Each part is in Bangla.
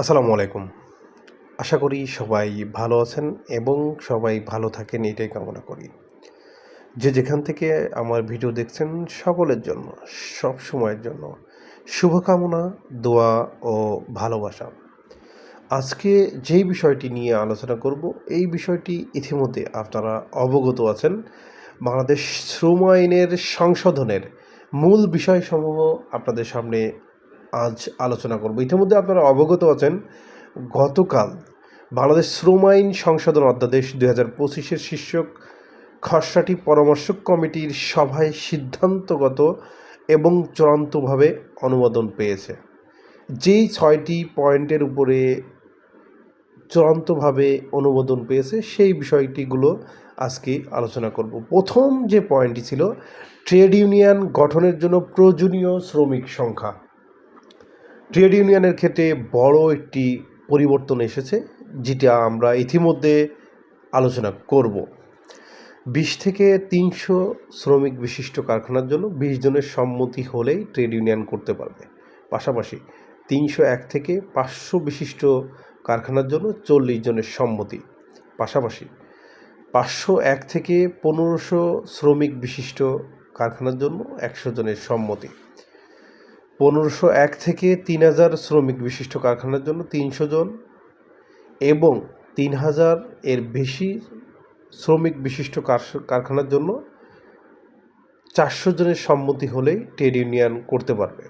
আসসালামু আলাইকুম। আশা করি সবাই ভালো আছেন এবং সবাই ভালো থাকেন, এটাই কামনা করি। যে যেখান থেকে আমার ভিডিও দেখছেন, সকলের জন্য, সব সময়ের জন্য শুভকামনা, দোয়া ও ভালোবাসা। আজকে যেই বিষয়টি নিয়ে আলোচনা করব, এই বিষয়টি ইতিমধ্যে আপনারা অবগত আছেন। বাংলাদেশ শ্রম আইনের সংশোধনের মূল বিষয়সমূহ আপনাদের সামনে আজ আলোচনা করব। ইতিমধ্যে আপনারা অবগত আছেন, গতকাল বাংলাদেশ শ্রম আইন সংশোধন অধ্যাদেশ দুই হাজার পঁচিশের শীর্ষক খসড়াটি পরামর্শক কমিটির সভায় সিদ্ধান্তগত এবং চূড়ান্তভাবে অনুমোদন পেয়েছে। যেই ছয়টি পয়েন্টের উপরে চূড়ান্তভাবে অনুমোদন পেয়েছে, সেই বিষয়টিগুলো আজকে আলোচনা করব। প্রথম যে পয়েন্টটি ছিল, ট্রেড ইউনিয়ন গঠনের জন্য প্রয়োজনীয় শ্রমিক সংখ্যা। ট্রেড ইউনিয়নের ক্ষেত্রে বড় একটি পরিবর্তন এসেছে, যেটা আমরা ইতিমধ্যে আলোচনা করব। বিশ থেকে তিনশো শ্রমিক বিশিষ্ট কারখানার জন্য বিশ জনের সম্মতি হলেই ট্রেড ইউনিয়ন করতে পারবে। পাশাপাশি তিনশো এক থেকে পাঁচশো বিশিষ্ট কারখানার জন্য চল্লিশ জনের সম্মতি। পাশাপাশি পাঁচশো এক থেকে পনেরোশো শ্রমিক বিশিষ্ট কারখানার জন্য একশো জনের সম্মতি। পনেরোশো এক থেকে তিন হাজার শ্রমিক বিশিষ্ট কারখানার জন্য তিনশো জন এবং তিন হাজার এর বেশি শ্রমিক বিশিষ্ট কারখানার জন্য চারশো জনের সম্মতি হলেই ট্রেড ইউনিয়ন করতে পারবে।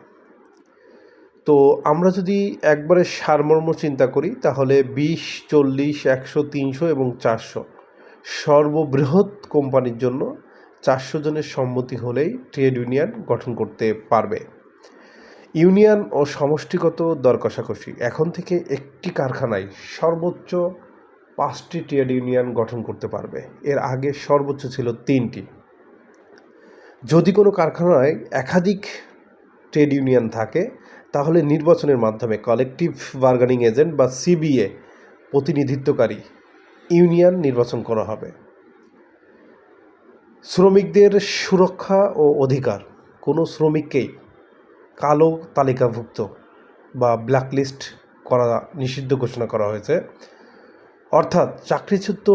তো আমরা যদি একবারে সারমর্ম চিন্তা করি, তাহলে বিশ, চল্লিশ, একশো, তিনশো এবং চারশো সর্ববৃহৎ কোম্পানির জন্য চারশো জনের সম্মতি হলেই ট্রেড ইউনিয়ন গঠন করতে পারবে। ইউনিয়ন ও সমষ্টিগত দর কষাকষি। এখন থেকে একটি কারখানায় সর্বোচ্চ পাঁচটি ট্রেড ইউনিয়ন গঠন করতে পারবে। এর আগে সর্বোচ্চ ছিল তিনটি। যদি কোনো কারখানায় একাধিক ট্রেড ইউনিয়ন থাকে, তাহলে নির্বাচনের মাধ্যমে কালেকটিভ বার্গেনিং এজেন্ট বা সিবিএ প্রতিনিধিত্বকারী ইউনিয়ন নির্বাচন করা হবে। শ্রমিকদের সুরক্ষা ও অধিকার। কোনো শ্রমিককেই কালো তালিকাভুক্ত বা ব্ল্যাকলিস্ট করা নিষিদ্ধ ঘোষণা করা হয়েছে। অর্থাৎ চাকরিচ্যুত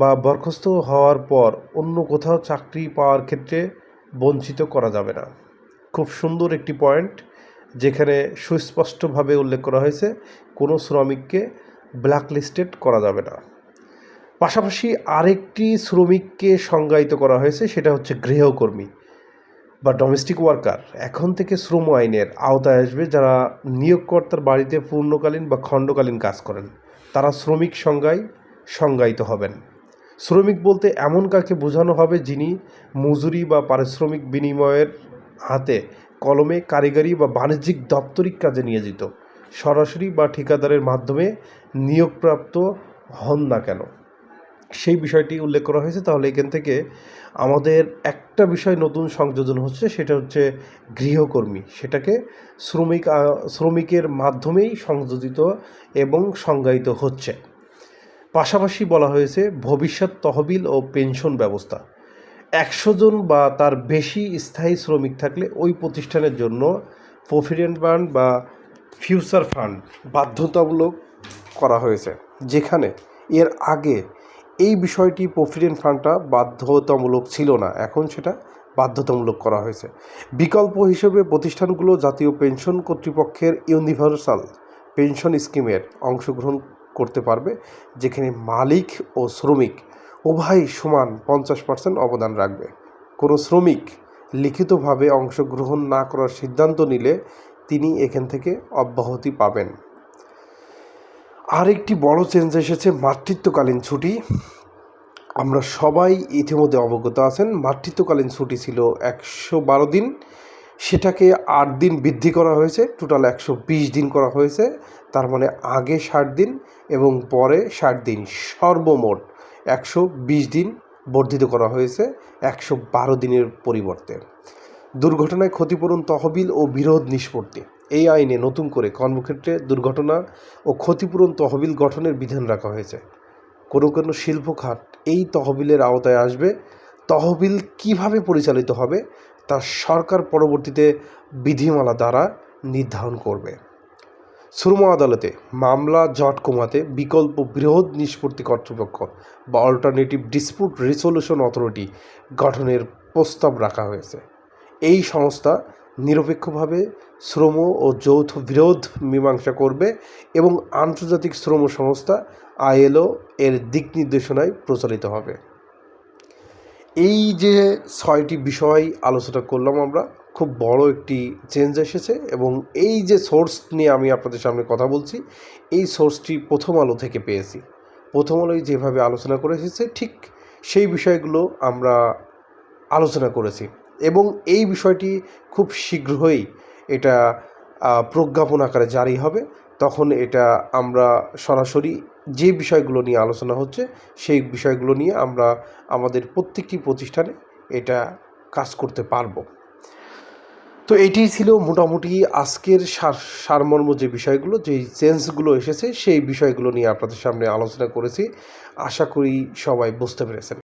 বা বরখাস্ত হওয়ার পর অন্য কোথাও চাকরি পাওয়ার ক্ষেত্রে বঞ্চিত করা যাবে না। খুব সুন্দর একটি পয়েন্ট যেখানে সুস্পষ্টভাবে উল্লেখ করা হয়েছে, কোনো শ্রমিককে ব্ল্যাকলিস্টেড করা যাবে না। পাশাপাশি আরেকটি শ্রমিককে সংজ্ঞায়িত করা হয়েছে, সেটা হচ্ছে গৃহকর্মী। বা ডোমেস্টিক ওয়ার্কার এখন থেকে শ্রম আইনের আওতায় আসবে যারা নিয়োগকর্তার বাড়িতে পূর্ণকালীন বা খণ্ডকালীন কাজ করেন। তারা শ্রমিক সংজ্ঞায় সংজ্ঞায়িত হবেন। শ্রমিক বলতে এমন কাকে বোঝানো হবে যিনি মজুরি বা পারিশ্রমিক বিনিময়ের হাতে কলমে কারিগরি বা বাণিজ্যিক দপ্তরিক কাজে নিয়োজিত। সরাসরি বা ঠিকাদারের মাধ্যমে নিয়োগপ্রাপ্ত হন না কেন। সেই বিষয়টি উল্লেখ করা হয়েছে, তাহলে এখান থেকে আমাদের একটা বিষয় নতুন সংযোজন হচ্ছে, সেটা হচ্ছে গৃহকর্মী। সেটাকে শ্রমিক শ্রমিকের মাধ্যমেই সংযোজিত এবং সংজ্ঞায়িত হচ্ছে। পাশাপাশি বলা হয়েছে ভবিষ্যৎ তহবিল ও পেনশন ব্যবস্থা। একশো জন বা তার বেশি স্থায়ী শ্রমিক থাকলে ওই প্রতিষ্ঠানের জন্য প্রভিডেন্ট ফান্ড বা ফিউচার ফান্ড বাধ্যতামূলক করা হয়েছে, যেখানে এর আগে এই বিষয়টি প্রভিডেন্ট ফান্ডটা বাধ্যতামূলক ছিল না। এখন সেটা বাধ্যতামূলক করা হয়েছে। বিকল্প হিসেবে প্রতিষ্ঠানগুলো জাতীয় পেনশন কর্তৃপক্ষের ইউনিভার্সাল পেনশন স্কিমের অংশগ্রহণ করতে পারবে, যেখানে মালিক ও শ্রমিক উভয় সমান পঞ্চাশ পার্সেন্ট অবদান রাখবে। কোনো শ্রমিক লিখিতভাবে অংশগ্রহণ না করার সিদ্ধান্ত নিলে তিনি এখান থেকে অব্যাহতি পাবেন। আরেকটি বড় চেঞ্জ এসেছে, মাতৃত্বকালীন ছুটি। আমরা সবাই ইতিমধ্যে অবগত আছেন, মাতৃত্বকালীন ছুটি ছিল একশো বারো দিন। সেটাকে আট দিন বৃদ্ধি করা হয়েছে টোটাল একশো বিশ দিন করা হয়েছে। তার মানে আগে ষাট দিন এবং পরে ষাট দিন। সর্বমোট একশো বিশ দিন বর্ধিত করা হয়েছে একশো বারো দিনের পরিবর্তে। দুর্ঘটনায় ক্ষতিপূরণ, তহবিল ও বিরোধ নিষ্পত্তি। এই আইনে নতুন করে কর্মক্ষেত্রে দুর্ঘটনা ও ক্ষতিপূরণ তহবিল গঠনের বিধান রাখা হয়েছে। কোনো কোনো শিল্প খাত এই তহবিলের আওতায় আসবে। তহবিল কীভাবে পরিচালিত হবে তা সরকার পরবর্তীতে বিধিমালা দ্বারা নির্ধারণ করবে। শ্রম আদালতে মামলা জট কমাতে বিকল্প বৃহৎ নিষ্পত্তি কর্তৃপক্ষ বা অল্টারনেটিভ ডিসপুট রেজলিউশন অথরিটি গঠনের প্রস্তাব রাখা হয়েছে। এই সংস্থা নিরপেক্ষভাবে শ্রম ও যৌথ বিরোধ মীমাংসা করবে এবং আন্তর্জাতিক শ্রম সংস্থা আইএলও এর দিক নির্দেশনায় প্রচারিত হবে। এই যে ছয়টি বিষয় আলোচনা করলাম আমরা, খুব বড় একটি চেঞ্জ এসেছে এবং এই যে সোর্স নিয়ে আমি আপনাদের সামনে কথা বলছি, এই সোর্সটি প্রথম আলো থেকে পেয়েছি। প্রথম আলোয় যেভাবে আলোচনা করে এসেছে ঠিক সেই বিষয়গুলো আমরা আলোচনা করেছি। এবং এই বিষয়টি খুব শীঘ্রই এটা প্রজ্ঞাপন আকারে জারি হবে। তখন এটা আমরা সরাসরি যে বিষয়গুলো নিয়ে আলোচনা হচ্ছে, সেই বিষয়গুলো নিয়ে আমরা আমাদের প্রত্যেকটি প্রতিষ্ঠানে এটা কাজ করতে পারব। তো এটি ছিল মোটামুটি আজকের সার, সারমর্ম যে বিষয়গুলো যেই চেঞ্জগুলো এসেছে, সেই বিষয়গুলো নিয়ে আপনাদের সামনে আলোচনা করেছি। আশা করি সবাই বুঝতে পেরেছেন।